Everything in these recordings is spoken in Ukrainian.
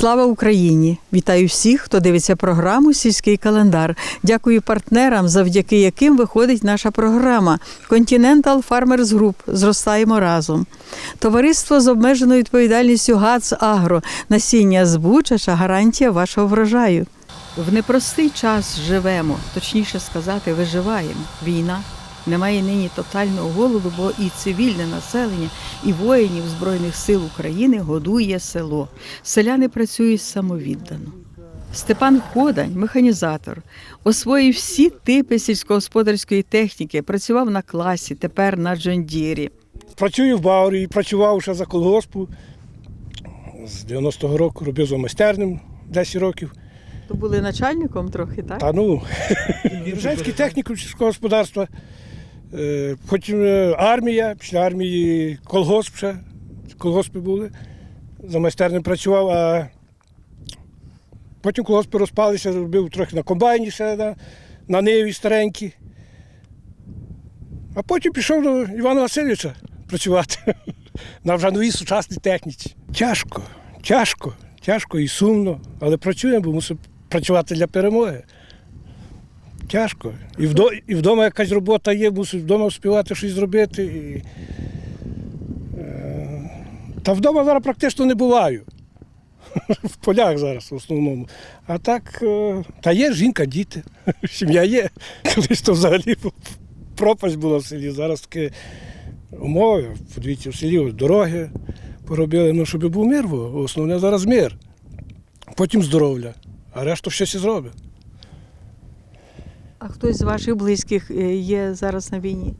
Слава Україні! Вітаю всіх, хто дивиться програму Сільський календар. Дякую партнерам, завдяки яким виходить наша програма Continental Farmers Group. Зростаємо разом. Товариство з обмеженою відповідальністю ГАЦ Агро. Насіння збучача гарантія вашого врожаю. В непростий час живемо, точніше сказати, виживаємо. Війна. Немає нині тотального голоду, бо і цивільне населення, і воїнів Збройних сил України годує село. Селяни працюють самовіддано. Степан Ходань, механізатор, освоїв всі типи сільськогосподарської техніки, працював на класі, тепер на Джондірі. Працюю в Баурі, працював ще за колгоспу. З 90-го року робив за майстерним 10 років. То були начальником трохи, так? Та ну, Женський технікум сільського господарства. Е, Потім е, армія, після армії колгосп ще. Колгоспи були. За майстерним працював, а потім колгоспи розпалися, робив трохи на комбайні ще, на, на ниві старенькі. А потім пішов до Івана Васильовича працювати на вже новій сучасній техніці. Тяжко, тяжко, тяжко і сумно, але працюємо, бо мусимо працювати для перемоги. Тяжко. І, вдо, і вдома якась робота є, мусиш вдома вспівати щось зробити. І, е, та вдома зараз практично не буваю. В полях зараз в основному. А так, е, та є жінка, діти, сім'я є. Колись то взагалі пропасть була в селі. Зараз такі умови. Подивіться, в селі дороги поробили, ну, щоб був мир, бо основне зараз мир. Потім здоров'я, а решту щось і зробить. А хтось з ваших близьких е, є зараз на війні?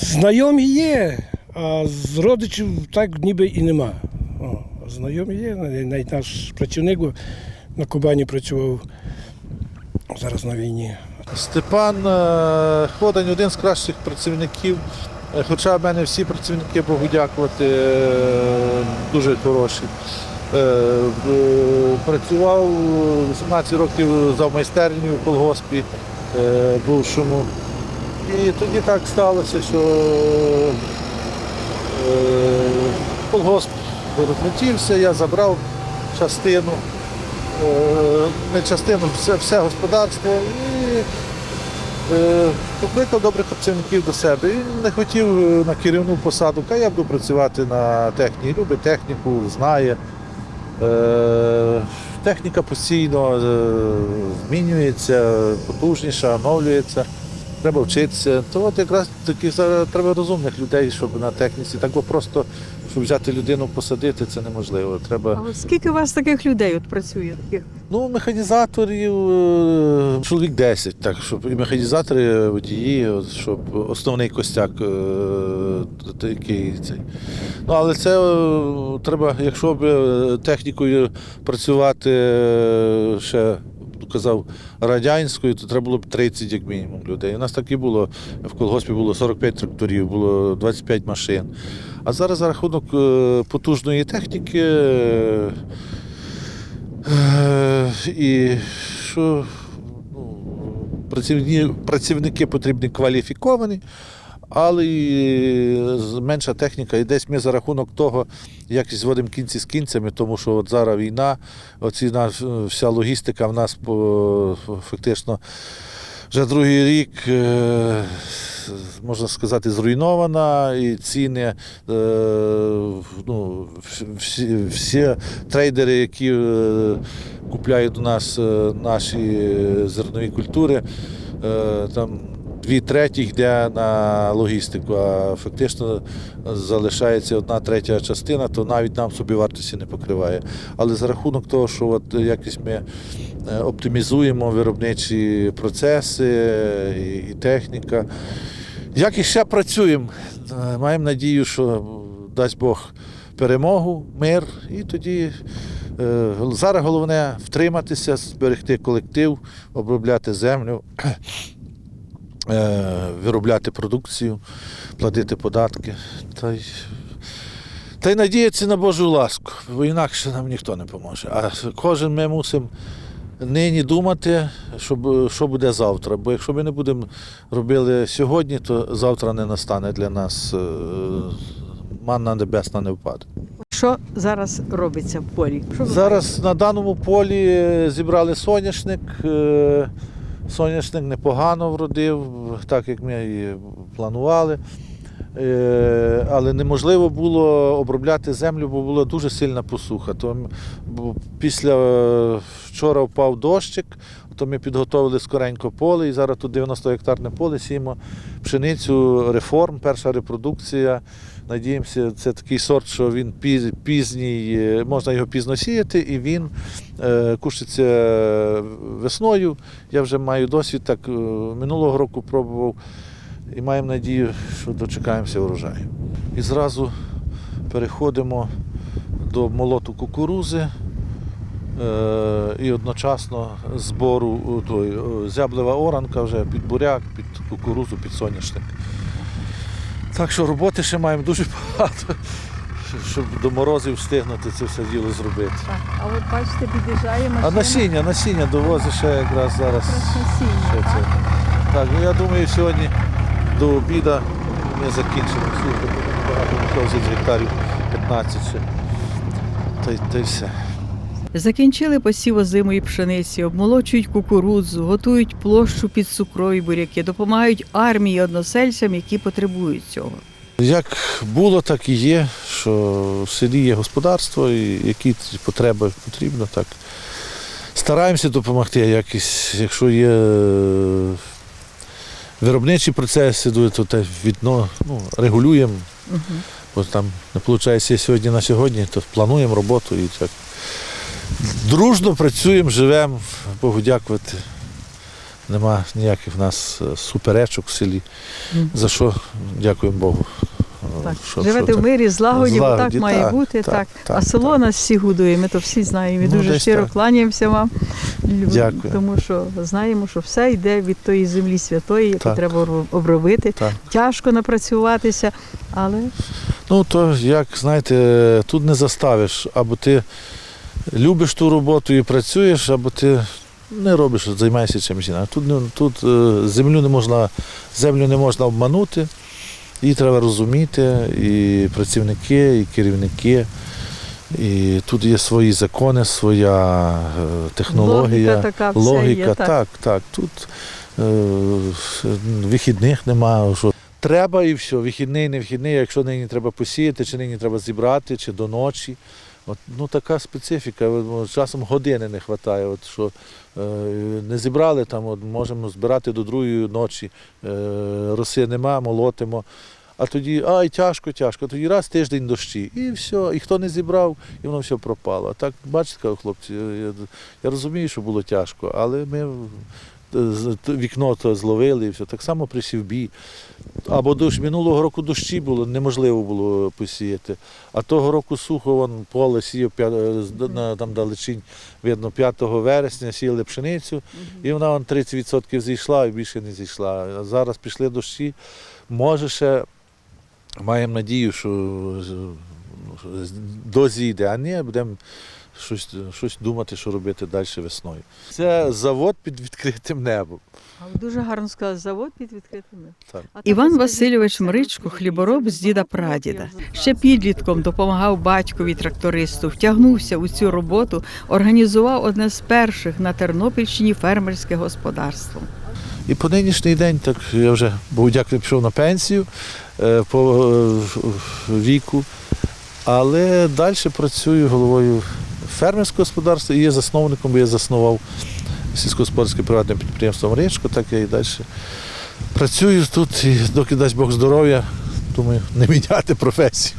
Знайомі є, а з родичів так ніби і нема. О, знайомі є, навіть наш працівник на Кубані працював зараз на війні. Степан е, Ходань один з кращих працівників. Е, Хоча в мене всі працівники, Богу дякувати, дуже хороші. Е, е, Працював 18 років за майстернею в колгоспі е, бувшому. І тоді так сталося, що е, колгосп розлетівся, я забрав частину, е, не частину, все, все господарство і е, покликав добрих працівників до себе. Він не хотів е, на керівну посаду, а я буду працювати на техніці. Любить техніку, знає. Е, Техніка постійно е, змінюється, потужніша, оновлюється. Треба вчитися. То от якраз таки зараз треба розумних людей, щоб на техніці. Так бо просто, щоб взяти людину, посадити, це неможливо. Треба. А от скільки у вас таких людей от працює? Таких? Ну, механізаторів е, чоловік 10, так, щоб і механізатори, водії, от, щоб основний костяк е, такий цей. Ну, але це е, треба, якщо б е, технікою працювати е, ще. Казав радянською, то треба було б 30 як мінімум людей. У нас так і було. В колгоспі було 45 тракторів, було 25 машин. А зараз за рахунок е, потужної техніки е, І що ну, працівні, працівники потрібні кваліфіковані, але і менша техніка. І десь ми за рахунок того якось зводимо кінці з кінцями, тому що от зараз війна, оці наш, вся логістика в нас фактично вже другий рік. е, Можна сказати, зруйнована, і ціни, е, ну, всі, всі трейдери, які е, купляють у нас е, наші зернові культури, е, там дві треті йде на логістику, а фактично залишається одна третя частина, то навіть нам собівартості не покриває. Але за рахунок того, що от якось ми е, оптимізуємо виробничі процеси і, і техніка. Як і ще працюємо, Е, маємо надію, що дасть Бог перемогу, мир, і тоді е, зараз головне втриматися, зберегти колектив, обробляти землю, е, виробляти продукцію, платити податки. Та й Та й надіятися на Божу ласку, бо інакше нам ніхто не поможе. А кожен ми мусимо нині думати, щоб, що буде завтра. Бо якщо ми не будемо робити сьогодні, то завтра не настане для нас. е, Манна небесна не впаде. Що зараз робиться в полі? Що Зараз на даному полі е, зібрали соняшник. Соняшник непогано вродив, так як ми і планували. Е, Але неможливо було обробляти землю, бо була дуже сильна посуха. То після е, вчора впав дощик, то ми підготовили скоренько поле, і зараз тут 90 гектарне поле сіємо пшеницю реформ, перша репродукція. Надіємося, це такий сорт, що він пізній, е, можна його пізно сіяти, і він е, кушиться весною. Я вже маю досвід, так е, минулого року пробував і маємо надію, що дочекаємося врожаю. І зразу переходимо до молоту кукурузи. І одночасно збору той, зяблева оранка вже під буряк, під кукурузу, під соняшник. Так що роботи ще маємо дуже багато, щоб до морозів встигнути це все діло зробити. Так, а от бачите, під'їжджає машина. А насіння, насіння довозить ще якраз зараз. Ще це. Так, ну я думаю, сьогодні до обіду ми закінчимо. Слухайте, багато не 10 гектарів, 15 ще. Та й, та й все. Закінчили посів озимої пшениці, обмолочують кукурудзу, готують площу під цукрові буряки, допомагають армії односельцям, які потребують цього. Як було, так і є, що в селі є господарство, і які потреби потрібно, так. Стараємося допомогти, якось, якщо є е, виробничі процеси, то те відно, ну, регулюємо, Угу. бо там не виходить сьогодні на сьогодні, то плануємо роботу і так. Дружно працюємо, живемо, Богу дякувати. Нема ніяких в нас е, суперечок в селі. За що дякуємо Богу. Так. Що- Живете що в мирі, злагоді, бо так має так, бути. Так, так, так, а село так. нас всі годує, ми то всі знаємо. І Ну, дуже щиро так. кланяємося вам. Дякую. Тому що знаємо, що все йде від тої землі святої, яку Так. треба обробити. Так. Тяжко напрацюватися, але Ну, то як знаєте, тут не заставиш, або ти любиш ту роботу і працюєш, або ти не робиш, займаєшся чимось. Тут, тут е, землю не можна, землю не можна обманути, її треба розуміти, і працівники, і керівники. І тут є свої закони, своя е, технологія, логіка така логіка. є. Так. так, так. Тут е, вихідних немає. Що треба і все. Вихідний, не вихідний, якщо нині треба посіяти, чи нині треба зібрати, чи до ночі. От, ну така специфіка. Часом години не вистачає. От, що е, не зібрали, там, от, можемо збирати до другої ночі. Е, роси нема, молотимо. А тоді, ай, тяжко, тяжко. Тоді раз тиждень дощі. І все. І хто не зібрав, і воно все пропало. А так, бачите, хлопці, я, я розумію, що було тяжко, але ми вікно то зловили і все. Так само при сівбі. Або дощ минулого року дощі було, неможливо було посіяти. А того року сухо, вон поле сіяв на там далечінь, видно, 5 вересня сіяли пшеницю, і вона вон 30% зійшла і більше не зійшла. А зараз пішли дощі. Може ще маємо надію, що ну, дозійде, а ні, будемо щось, щось думати, що робити далі весною. Це завод під відкритим небом. Дуже гарно сказали, завод під відкритим. небом. Так. Іван Васильович Мричко, хлібороб з діда прадіда. Ще підлітком допомагав батькові трактористу, втягнувся у цю роботу, організував одне з перших на Тернопільщині фермерське господарство. І по нинішній день, так я вже був дякую, пішов на пенсію е, по е, віку, але далі працюю головою фермерського господарства і є засновником, бо я заснував сільськогосподарське приватне підприємство Мрічко, так я і далі працюю тут, і доки дасть Бог здоров'я, думаю, не міняти професію.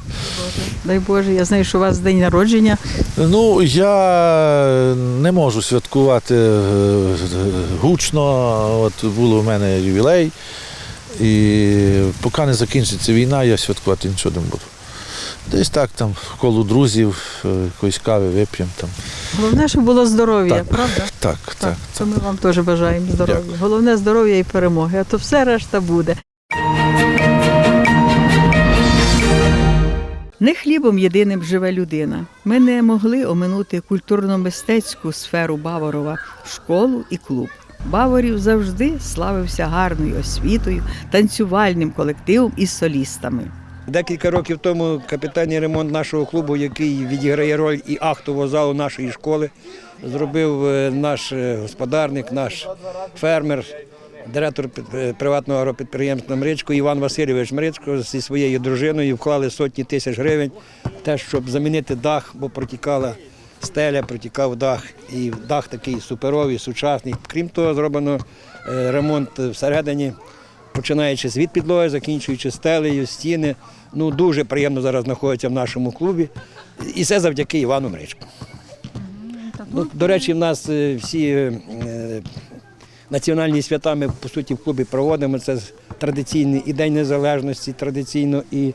Дай Боже, я знаю, що у вас день народження. Ну, я не можу святкувати е, гучно. От було в мене ювілей. І поки не закінчиться війна, я святкувати нічого не буду. Десь так там коло друзів, е, якоїсь кави вип'ємо там. Головне, щоб було здоров'я, Так. правда? Так, так. Так, то ми вам теж бажаємо здоров'я. Дякую. Головне здоров'я і перемоги, а то все решта буде. Не хлібом єдиним живе людина. Ми не могли оминути культурно-мистецьку сферу Баворова, школу і клуб. Баворів завжди славився гарною освітою, танцювальним колективом і солістами. Декілька років тому капітальний ремонт нашого клубу, який відіграє роль і актового залу нашої школи, зробив е, наш е, господарник, наш фермер, директор е, приватного агропідприємства Мричко Іван Васильович Мричко зі своєю дружиною вклали сотні тисяч гривень, те, щоб замінити дах, бо протікала стеля, протікав дах. І дах такий суперовий, сучасний. Крім того, зроблено ремонт всередині починаючи з від підлоги, закінчуючи стелею, стіни. Ну дуже приємно зараз знаходиться в нашому клубі. І це завдяки Івану Мричку. Ну, до речі, в нас е, всі е, національні свята ми по суті в клубі проводимо. Це традиційний і День Незалежності, традиційно і е,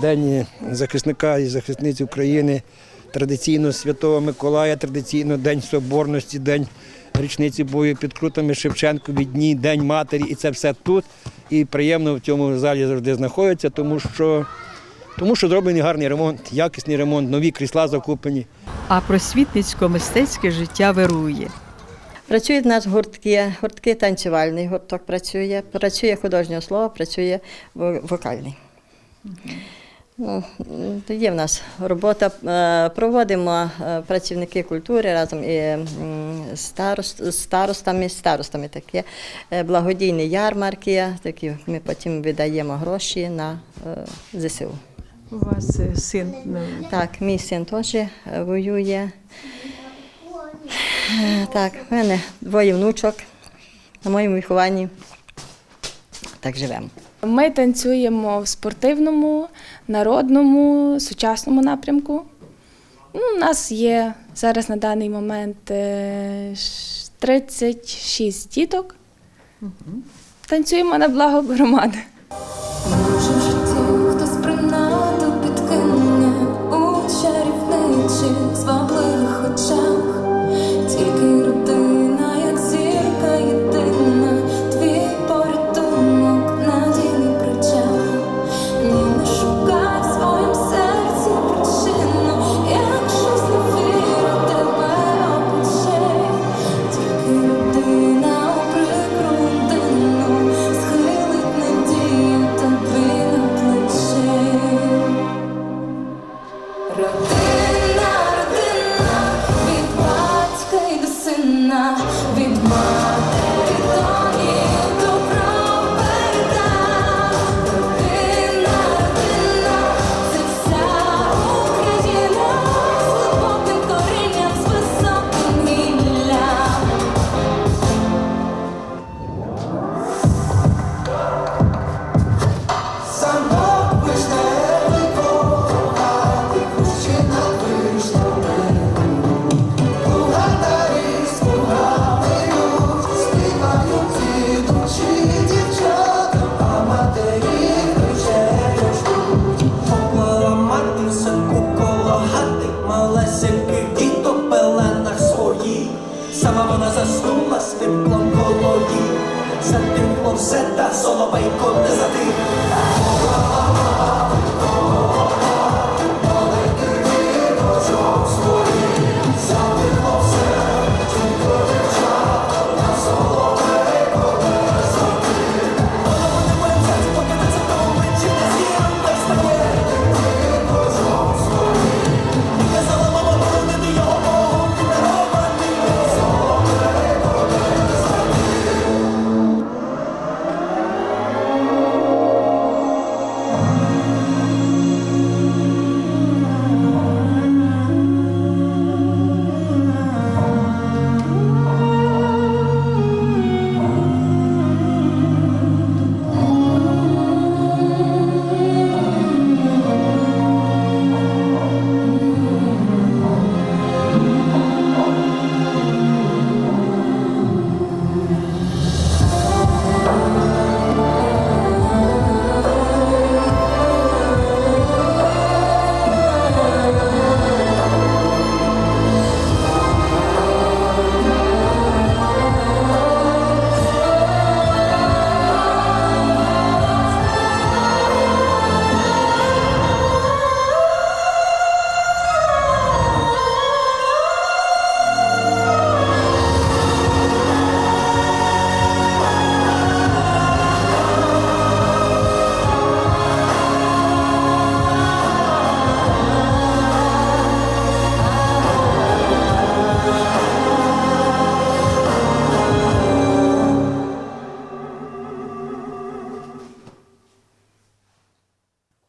День захисника і захисниць України, традиційно Святого Миколая, традиційно День Соборності, День річниці бою під крутами Шевченкові, дні, День матері, і це все тут. І приємно в цьому залі завжди знаходиться, тому що, тому що зроблений гарний ремонт, якісний ремонт, нові крісла закуплені. А просвітницько-мистецьке життя вирує. Працюють в нас гуртки, гуртки танцювальний гурток працює, працює художнє слово, працює вокальний. Ну, є в нас робота. Е, Проводимо е, працівники культури разом і старост, старостами, старостами такі е, благодійні ярмарки, такі ми потім видаємо гроші на ЗСУ. У вас син Так, мій син теж воює. Так, в мене двоє внучок на моєму вихованні. Так живемо. Ми танцюємо в спортивному, народному, сучасному напрямку. Ну, у нас є зараз на даний момент е, 36 діток. Танцюємо на благо громади. Чарівничих звабливих очах, сина, від матері Затихло все, та соловейко не затих.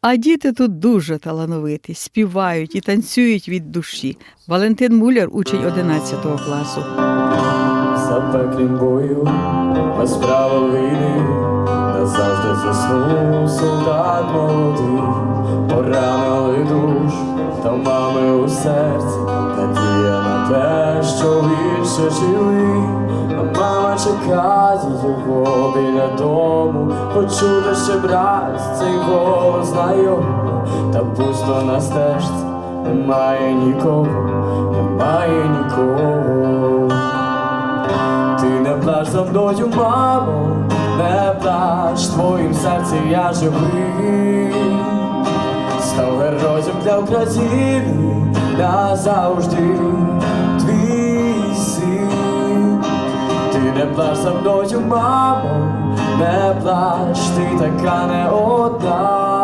А діти тут дуже талановиті, співають і танцюють від душі. Валентин Муляр, учень 11 класу. запеклім бою, без правил війни, назавжди заснув солдат молодий, поранили душ, та мами у серці, надія на те, що живий, а мама чекає його біля дому, почути ще брат цей голос знайомий, та пусто на стежці, немає нікого, немає нікого. Ти не плач за мною, мамо, не плач, твоїм серці я живий, став героєм для України назавжди плач за мною, мамо, не плач, ти така не одна.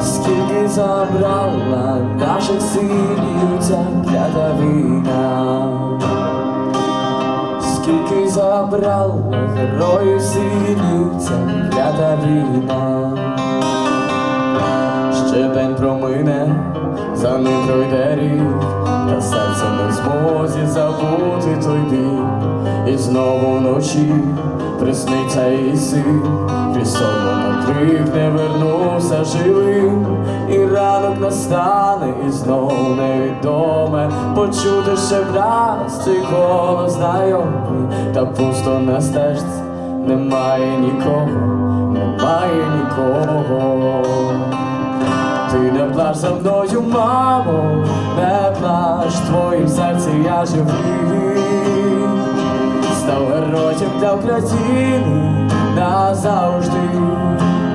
Скільки забрала наших синів ця клята війна, скільки забрала героїв синів ця клята війна, ще день промине, за ним пройде рік, та серце не в змозі забути той бій, і знову вночі присниться і син, крізь сон вона крикне, вернувся живим, і ранок настане, і знов невідоме, почути ще враз цей голос знайомий, та пусто на стежці немає нікого, немає нікого. Плач за мною, мамо, не плач, твоїм серці я живий, став героєм для України назавжди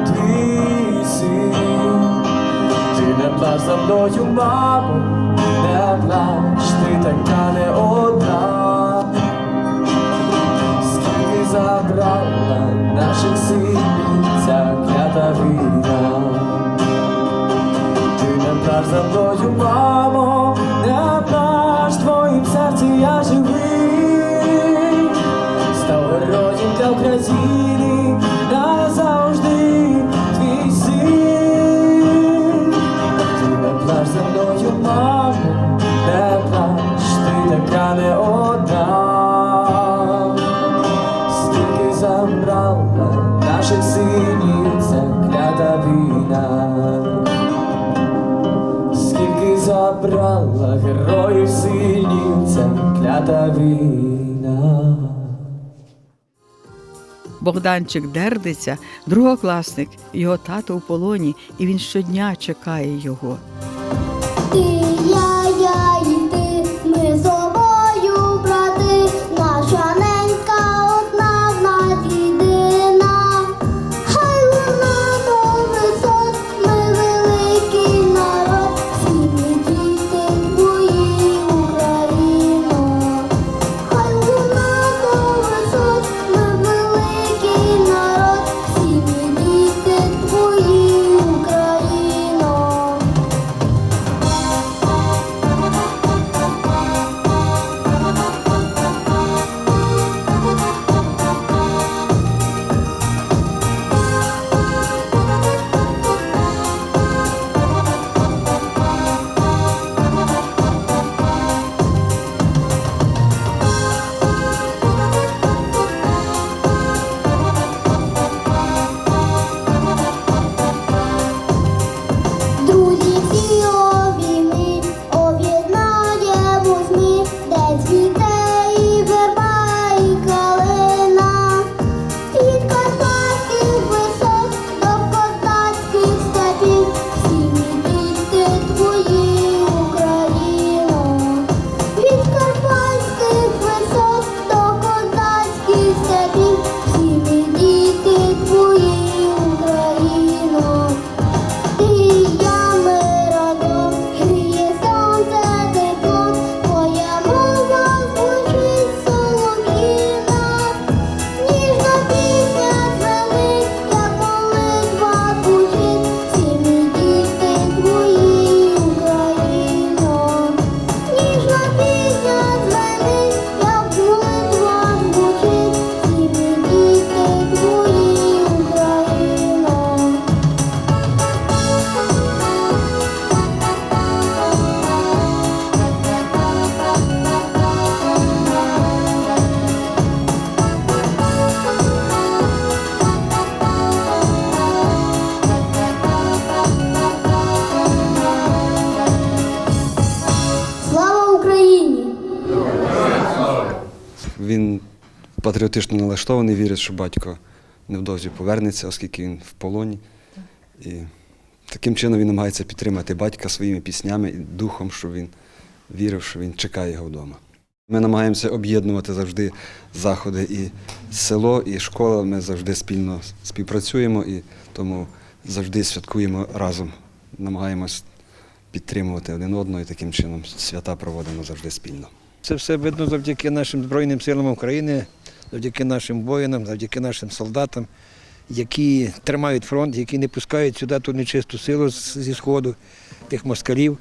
твій син. Ти не плач за мною, мамо, не плач, ти така не одна. Скільки забрала наших синів ця клята війна. Не за мною, забрала героїв синів ця клята війна. Богданчик Дердиця, другокласник, його тато у полоні, і він щодня чекає його. Патріотично налаштований, вірить, що батько невдовзі повернеться, оскільки він в полоні. І таким чином він намагається підтримати батька своїми піснями і духом, щоб він вірив, що він чекає його вдома. Ми намагаємося об'єднувати завжди заходи і село, і школа. Ми завжди спільно співпрацюємо і тому завжди святкуємо разом. Намагаємось підтримувати один одного і таким чином свята проводимо завжди спільно. Це все видно завдяки нашим Збройним силам України, завдяки нашим воїнам, завдяки нашим солдатам, які тримають фронт, які не пускають сюди ту нечисту силу зі сходу, тих москалів.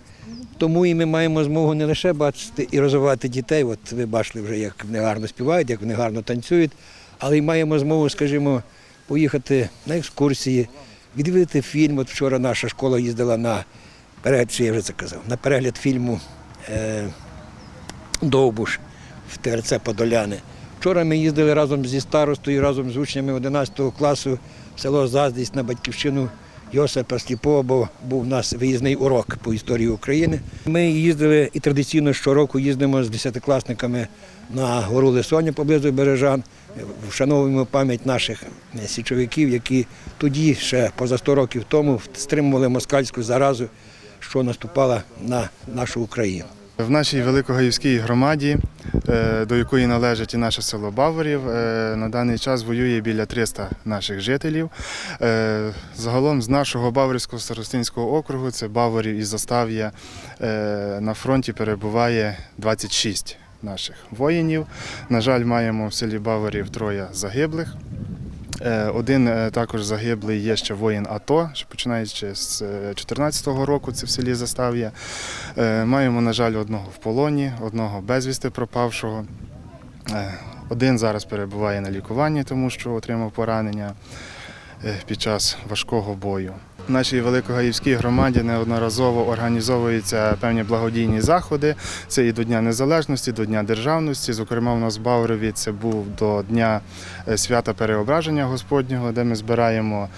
Тому і ми маємо змогу не лише бачити і розвивати дітей. От ви бачили вже, як вони гарно співають, як вони гарно танцюють, але й маємо змогу, скажімо, поїхати на екскурсії, відвідати фільм. От вчора наша школа їздила на перегляд, чи я вже це казав, на перегляд фільму. Е- Довбуш в ТРЦ Подоляни. Вчора ми їздили разом зі старостою, разом з учнями 11 класу в село Заздість на батьківщину Йосипа Сліпого, бо був у нас виїзний урок по історії України. Ми їздили і традиційно щороку їздимо з десятикласниками на гору Лисоня поблизу Бережан. Вшановуємо пам'ять наших січовиків, які тоді, ще поза 100 років тому, стримували москальську заразу, що наступала на нашу Україну. В нашій Великогаївській громаді, е, до якої належить і наше село Баворів, е, на даний час воює біля 300 наших жителів. Е, Загалом з нашого Баворівського старостинського округу, це Баворів і Застав'я, на фронті перебуває 26 наших воїнів. На жаль, маємо в селі Баворів троє загиблих. Е, Один е, також загиблий є ще воїн АТО, що починаючи з 2014 року, це в селі Застав'я. Е, Маємо, на жаль, одного в полоні, одного безвісти пропавшого. Е, Один зараз перебуває на лікуванні, тому що отримав поранення е, під час важкого бою. В нашій Великогаївській громаді неодноразово організовуються певні благодійні заходи. Це і до Дня Незалежності, до Дня Державності. Зокрема, у нас в Баурові це був до Дня е, свята Переображення Господнього, де ми збираємо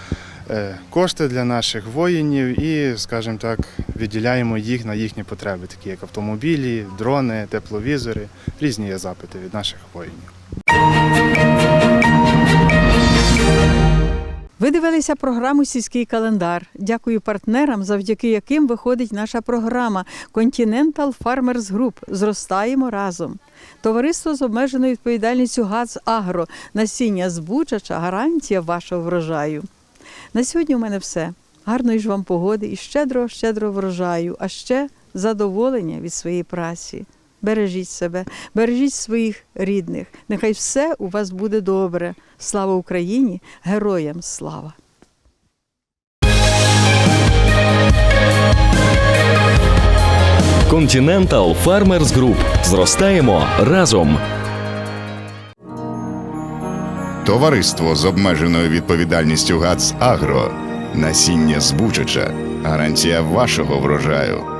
е, кошти для наших воїнів і, скажімо так, відділяємо їх на їхні потреби, такі як автомобілі, дрони, тепловізори. Різні є запити від наших воїнів. Ви дивилися програму Сільський календар. Дякую партнерам, завдяки яким виходить наша програма Continental Farmers Group. Зростаємо разом. Товариство з обмеженою відповідальністю ГАЗ Агро. Насіння збучача гарантія вашого врожаю. На сьогодні у мене все. Гарної ж вам погоди і щедрого, щедрого врожаю, а ще задоволення від своєї праці. Бережіть себе, бережіть своїх рідних. Нехай все у вас буде добре. Слава Україні! Героям слава! Continental Farmers Group. Зростаємо разом. Товариство з обмеженою відповідальністю ГАЦ Агро. Насіння збучача. Гарантія вашого врожаю.